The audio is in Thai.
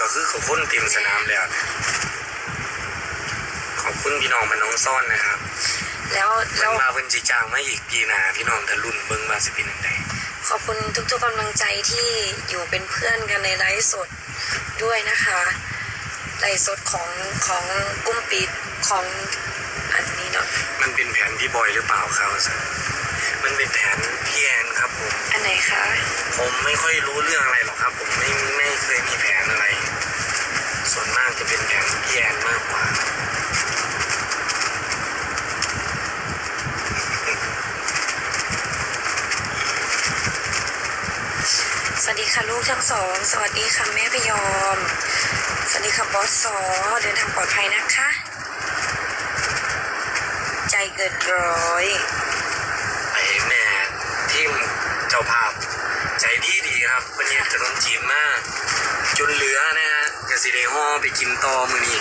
ก็คือขอบคุณเต็มสนามแล้วขอบคุณพี่น้องมันน้องซ่อนนะครับแล้วเพิ่นมาเป็นจีจางไมาอีกปีนาพี่น้องทะลุ่นเบิ้งมาสิปีนึงได้ขอบคุณทุกๆกำลังใจที่อยู่เป็นเพื่อนกันในไลฟ์สดด้วยนะคะไลฟ์สดของของกุ้มปิดของอันนี้เนาะมันเป็นแผนที่บอยหรือเปล่าครับา คะผมไม่ค่อยรู้เรื่องอะไรหรอกครับ ผมไม่ไม่เคยมีแผนอะไร ส่วนมากจะเป็นแผนพี่แอนมากกว่าสวัสดีค่ะลูกทั้งสอง สวัสดีค่ะแม่พยอม สวัสดีค่ะบอสสอเดินทางปลอดภัยนะคะ ใจเกินร้อยไอ้แม่ทีมเจ้าภาพ ใจดีดีครับวันนี้ขนมจีนมาก จนเหลือนะฮะกสิเดห่อไปกินต่อมือนี้